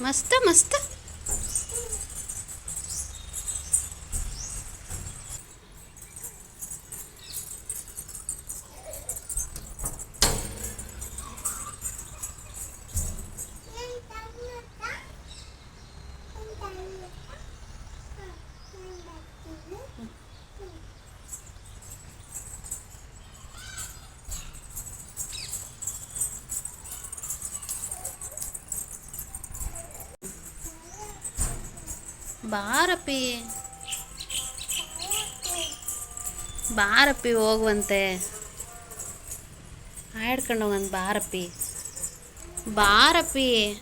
मस्त मस्त. ಬಾರಪ್ಪಿ. ಬಾರಪ್ಪಿ ಹೋಗುವಂತೆ. ಆಡ್ಕೊಂಡು ಹೋಗಂತ ಬಾರಪ್ಪಿ. ಬಾರಪ್ಪಿ.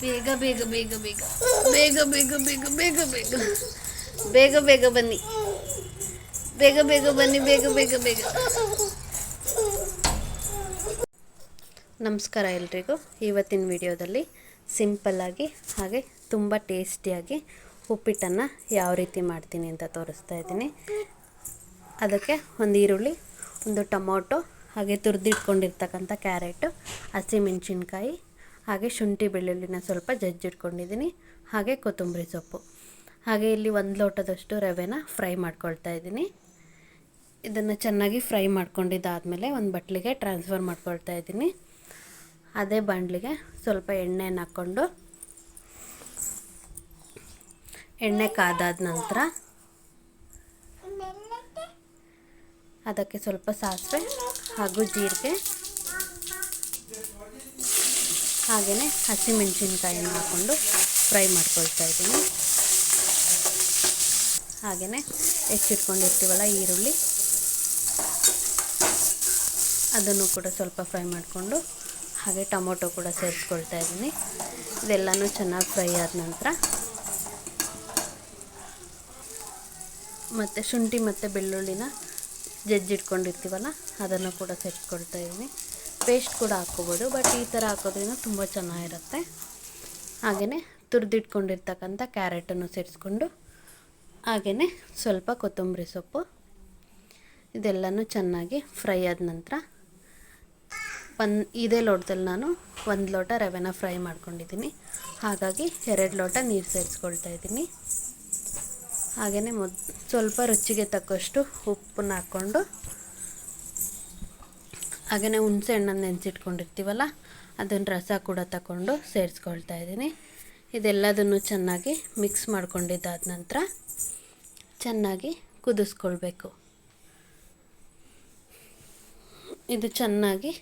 ಬೇಗ ಬೇಗ ಬೇಗ ಬೇಗ. ಬೇಗ ಬೇಗ ಬೇಗ ಬೇಗ ಬೇಗ. ಬೇಗ ಬೇಗ ಬನ್ನಿ. ಬೇಗ ಬೇಗ ಬನ್ನಿ, ಬೇಗ ಬೇಗ ಬೇಗ. ನಮಸ್ಕಾರ ಎಲ್ರಿಗೂ. ಇವತ್ತಿನ ವಿಡಿಯೋದಲ್ಲಿ ಸಿಂಪಲ್ಲಾಗಿ ಹಾಗೆ ತುಂಬ ಟೇಸ್ಟಿಯಾಗಿ ಉಪ್ಪಿಟ್ಟನ್ನು ಯಾವ ರೀತಿ ಮಾಡ್ತೀನಿ ಅಂತ ತೋರಿಸ್ತಾ ಇದ್ದೀನಿ. ಅದಕ್ಕೆ ಒಂದು ಈರುಳ್ಳಿ, ಒಂದು ಟೊಮೊಟೊ, ಹಾಗೆ ತುರಿದಿಟ್ಕೊಂಡಿರ್ತಕ್ಕಂಥ ಕ್ಯಾರೆಟು ಹಸಿಮೆಣಸಿನ್ಕಾಯಿ ಹಾಗೆ ಶುಂಠಿ ಬೆಳ್ಳುಳ್ಳಿನ ಸ್ವಲ್ಪ ಜಜ್ಜಿಟ್ಕೊಂಡಿದ್ದೀನಿ, ಹಾಗೆ ಕೊತ್ತಂಬರಿ ಸೊಪ್ಪು. ಹಾಗೆ ಇಲ್ಲಿ ಒಂದು ಲೋಟದಷ್ಟು ರವೆನ ಫ್ರೈ ಮಾಡ್ಕೊಳ್ತಾ ಇದ್ದೀನಿ. ಇದನ್ನು ಚೆನ್ನಾಗಿ ಫ್ರೈ ಮಾಡ್ಕೊಂಡಿದ್ದಾದಮೇಲೆ ಒಂದು ಬಟ್ಲಿಗೆ ಟ್ರಾನ್ಸ್ಫರ್ ಮಾಡ್ಕೊಳ್ತಾ ಇದ್ದೀನಿ. ಅದೇ ಬಾಣಲಿಗೆ ಸ್ವಲ್ಪ ಎಣ್ಣೆನ ಹಾಕ್ಕೊಂಡು. ಎಣ್ಣೆ ಕಾದಾದ ನಂತರ ಅದಕ್ಕೆ ಸ್ವಲ್ಪ ಸಾಸಿವೆ ಹಾಗೂ ಜೀರಿಗೆ. ಹಾಗೆಯೇ ಹಸಿಮೆಣಸಿನ್ಕಾಯಿನ ಹಾಕ್ಕೊಂಡು ಫ್ರೈ ಮಾಡ್ಕೊಳ್ತಾ ಇದ್ದೀನಿ. ಹಾಗೆಯೇ ಹೆಚ್ಚಿಟ್ಕೊಂಡಿರ್ತೀವಲ್ಲ ಈರುಳ್ಳಿ. ಅದನ್ನು ಕೂಡ ಸ್ವಲ್ಪ ಫ್ರೈ ಮಾಡಿಕೊಂಡು ಹಾಗೆ ಟೊಮೊಟೊ ಕೂಡ ಸೇರಿಸ್ಕೊಳ್ತಾ ಇದ್ದೀನಿ. ಇದೆಲ್ಲನೂ ಚೆನ್ನಾಗಿ ಫ್ರೈ ಆದ ನಂತರ ಮತ್ತು ಶುಂಠಿ ಮತ್ತು ಬೆಳ್ಳುಳ್ಳಿನ ಜಜ್ಜಿಟ್ಕೊಂಡಿರ್ತೀವಲ್ಲ, ಅದನ್ನು ಕೂಡ ಸೇರಿಸ್ಕೊಳ್ತಾ ಇದ್ದೀನಿ. ಪೇಸ್ಟ್ ಕೂಡ ಹಾಕ್ಕೋಬೋದು, ಬಟ್ ಈ ಥರ ಹಾಕೋದ್ರಿಂದ ತುಂಬ ಚೆನ್ನಾಗಿರುತ್ತೆ. ಹಾಗೆಯೇ ತುರಿದಿಟ್ಕೊಂಡಿರ್ತಕ್ಕಂಥ ಕ್ಯಾರೆಟನ್ನು ಸೇರಿಸ್ಕೊಂಡು ಹಾಗೆಯೇ ಸ್ವಲ್ಪ ಕೊತ್ತಂಬರಿ ಸೊಪ್ಪು, ಇದೆಲ್ಲನೂ ಚೆನ್ನಾಗಿ ಫ್ರೈ ಆದ ನಂತರ ಒಂದು ಇದೇ ಲೋಟದಲ್ಲಿ ನಾನು ಒಂದು ಲೋಟ ರವೆನ ಫ್ರೈ ಮಾಡ್ಕೊಂಡಿದ್ದೀನಿ. ಹಾಗಾಗಿ ಎರಡು ಲೋಟ ನೀರು ಸೇರಿಸ್ಕೊಳ್ತಾ ಇದ್ದೀನಿ. ಹಾಗೆಯೇ ಮೊದ್, ಸ್ವಲ್ಪ ರುಚಿಗೆ ತಕ್ಕಷ್ಟು ಉಪ್ಪನ್ನ ಹಾಕ್ಕೊಂಡು ಹಾಗೆಯೇ ಹುಣಸೆ ಹಣ್ಣನ್ನು ನೆನೆಸಿಟ್ಕೊಂಡಿರ್ತೀವಲ್ಲ ಅದನ್ನು ರಸ ಕೂಡ ತಗೊಂಡು ಸೇರಿಸ್ಕೊಳ್ತಾ ಇದ್ದೀನಿ. ಇದೆಲ್ಲದನ್ನು ಚೆನ್ನಾಗಿ ಮಿಕ್ಸ್ ಮಾಡ್ಕೊಂಡಿದ್ದಾದ ನಂತರ ಚೆನ್ನಾಗಿ ಕುದಿಸ್ಕೊಳ್ಬೇಕು. ಇದು ಚೆನ್ನಾಗಿ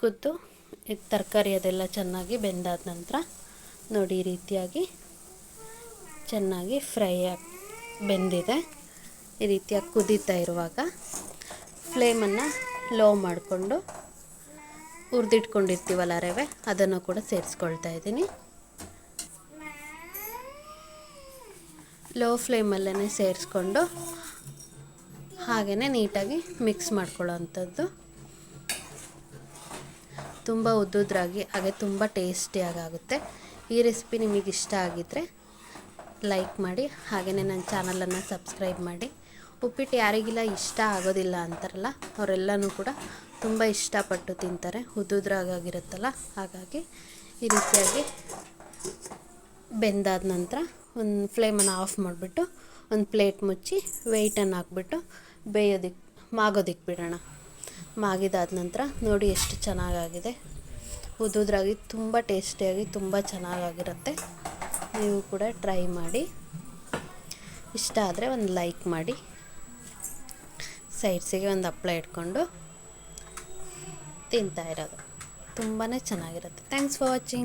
ಕುದ್ದು ಇದು ತರಕಾರಿ ಅದೆಲ್ಲ ಚೆನ್ನಾಗಿ ಬೆಂದಾದ ನಂತರ ನೋಡಿ ಈ ರೀತಿಯಾಗಿ ಚೆನ್ನಾಗಿ ಫ್ರೈ ಆಗಿ ಬೆಂದಿದೆ. ಈ ರೀತಿಯಾಗಿ ಕುದೀತಾ ಇರುವಾಗ ಫ್ಲೇಮನ್ನು ಲೋ ಮಾಡಿಕೊಂಡು ಹುರಿದಿಟ್ಕೊಂಡಿರ್ತೀವಲ್ಲ ರವೆ, ಅದನ್ನು ಕೂಡ ಸೇರಿಸ್ಕೊಳ್ತಾ ಇದ್ದೀನಿ. ಲೋ ಫ್ಲೇಮಲ್ಲೇ ಸೇರಿಸ್ಕೊಂಡು ಹಾಗೆಯೇ ನೀಟಾಗಿ ಮಿಕ್ಸ್ ಮಾಡ್ಕೊಳ್ಳೋ ಅಂಥದ್ದು ತುಂಬ ಉದ್ದುದ್ರಾಗಿ ಹಾಗೆ ತುಂಬ ಟೇಸ್ಟಿಯಾಗಿ ಆಗುತ್ತೆ. ಈ ರೆಸಿಪಿ ನಿಮಗೆ ಇಷ್ಟ ಆಗಿದ್ದರೆ ಲೈಕ್ ಮಾಡಿ ಹಾಗೆಯೇ ನನ್ನ ಚಾನಲನ್ನು ಸಬ್ಸ್ಕ್ರೈಬ್ ಮಾಡಿ. ಉಪ್ಪಿಟ್ಟು ಯಾರಿಗಿಲ್ಲ, ಇಷ್ಟ ಆಗೋದಿಲ್ಲ ಅಂತಾರಲ್ಲ, ಅವರೆಲ್ಲನೂ ಕೂಡ ತುಂಬ ಇಷ್ಟಪಟ್ಟು ತಿಂತಾರೆ. ಉದ್ದುದ್ರಾಗಿರುತ್ತಲ್ಲ ಹಾಗಾಗಿ ಈ ರೀತಿಯಾಗಿ ಬೆಂದಾದ ನಂತರ ಒಂದು ಫ್ಲೇಮನ್ನು ಆಫ್ ಮಾಡಿಬಿಟ್ಟು ಒಂದು ಪ್ಲೇಟ್ ಮುಚ್ಚಿ ವೆಯ್ಟನ್ನು ಹಾಕ್ಬಿಟ್ಟು ಬೇಯೋದಿಕ್ಕೆ ಮಾಗೋದಿಕ್ಕೆ ಬಿಡೋಣ. ಮಾಗಿದಾದ ನಂತರ ನೋಡಿ ಎಷ್ಟು ಚೆನ್ನಾಗಾಗಿದೆ. ಉದ್ದುದ್ರಾಗಿ ತುಂಬ ಟೇಸ್ಟಿಯಾಗಿ ತುಂಬ ಚೆನ್ನಾಗಾಗಿರುತ್ತೆ. ನೀವು ಕೂಡ ಟ್ರೈ ಮಾಡಿ. ಇಷ್ಟ ಆದರೆ ಒಂದು ಲೈಕ್ ಮಾಡಿ. ಸೈಡ್ಸಿಗೆ ಒಂದು ಹಪ್ಪಳ ಇಟ್ಕೊಂಡು ತಿಂತಾ ಇರೋದು. ತುಂಬಾ ಚೆನ್ನಾಗಿರುತ್ತೆ. Thanks for watching.